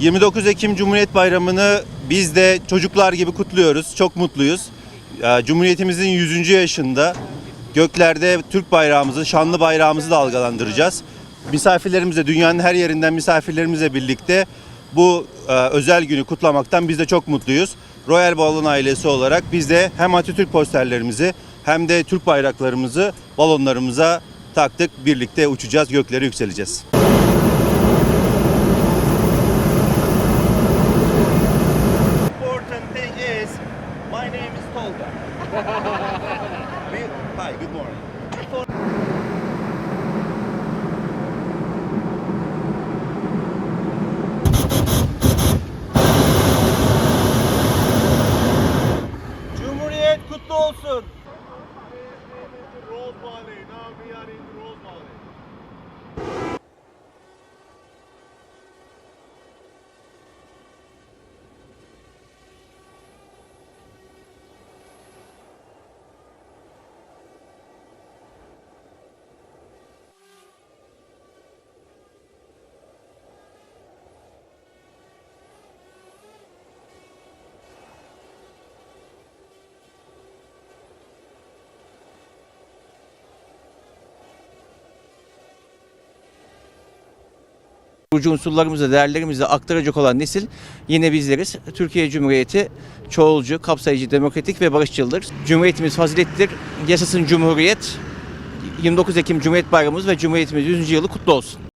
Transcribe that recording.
29 Ekim Cumhuriyet Bayramı'nı biz de çocuklar gibi kutluyoruz. Çok mutluyuz. Cumhuriyetimizin 100. yaşında göklerde Türk bayrağımızı, şanlı bayrağımızı dalgalandıracağız. Misafirlerimizle, dünyanın her yerinden misafirlerimizle birlikte bu e, özel günü kutlamaktan biz de çok mutluyuz. Royal Balon ailesi olarak biz de hem Atatürk posterlerimizi hem de Türk bayraklarımızı balonlarımıza taktık. Birlikte uçacağız, göklere yükseleceğiz. My name is Tolga. Hi, good morning. Cumhuriyet kutlu olsun. Kurucu unsurlarımızı, değerlerimizi aktaracak olan nesil yine bizleriz. Türkiye Cumhuriyeti çoğulcu, kapsayıcı, demokratik ve barışçıldır. Cumhuriyetimiz fazilettir. Yaşasın Cumhuriyet. 29 Ekim Cumhuriyet Bayramımız ve Cumhuriyetimizin 100. yılı kutlu olsun.